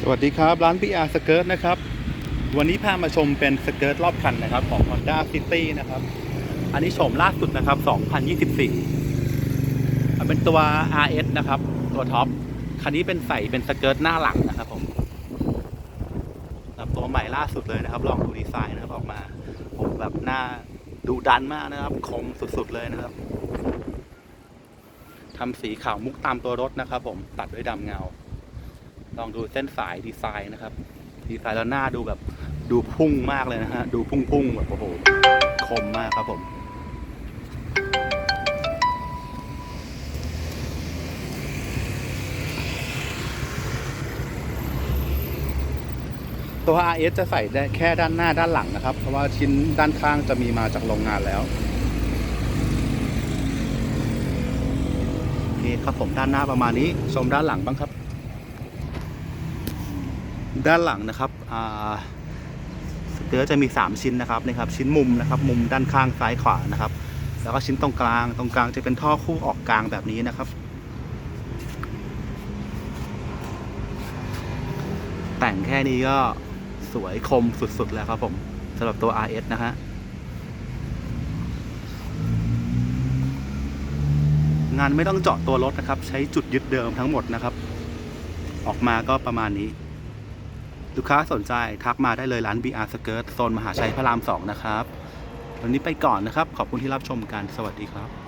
สวัสดีครับร้าน PR สเกิร์ตนะครับ วันนี้พามาชมเป็นสเกิร์ตรอบคันนะครับ ของ Honda City นะครับ อันนี้โฉมล่าสุดนะครับ 2024มันเป็นตัว RS นะครับ ตัวท็อปคันนี้เป็นใส่เป็นสเกิร์ตหน้าหลังนะครับผมแบบตัวใหม่ล่าสุดเลยนะครับ ลองดูดีไซน์นะครับออกมาผมแบบหน้าดูดันมากนะครับ คมสุดๆเลยนะครับทำสีขาวมุกตามตัวรถนะครับ ผมตัดด้วยดำเงา ลองดูเส้นสายดีไซน์นะครับ ดีไซน์แล้วหน้าดูแบบดูพุ่งมากเลยนะฮะ ดูพุ่งๆแบบโอ้โหคมมากครับผมตัว RS จะใส่ได้แค่ด้านหน้าด้านหลังนะครับ เพราะว่าชิ้นด้านข้างจะมีมาจากโรงงานแล้วโอเคครับผมด้านหน้าประมาณนี้ ชมด้านหลังบ้างครับ ด้านหลังนะครับสเตอร์จะมี 3 ชิ้นนะครับนี่ครับชิ้นมุมนะครับ มุมด้านข้างซ้ายขวานะครับ แล้วก็ชิ้นตรงกลางตรงกลางจะเป็นท่อคู่ออกกลางแบบนี้นะครับ แต่งแค่นี้ก็สวยคมสุดๆแล้วครับผมสำหรับตัว RS นะฮะงานไม่ต้องเจาะตัวรถนะครับ ใช้จุดยึดเดิมทั้งหมดนะครับ ออกมาก็ประมาณนี้ ลูกค้าสนใจทักมาได้เลยร้าน BR Skirt โซนมหาชัยพระราม 2 นะครับ วันนี้ไปก่อนนะครับ ขอบคุณที่รับชมกัน สวัสดีครับ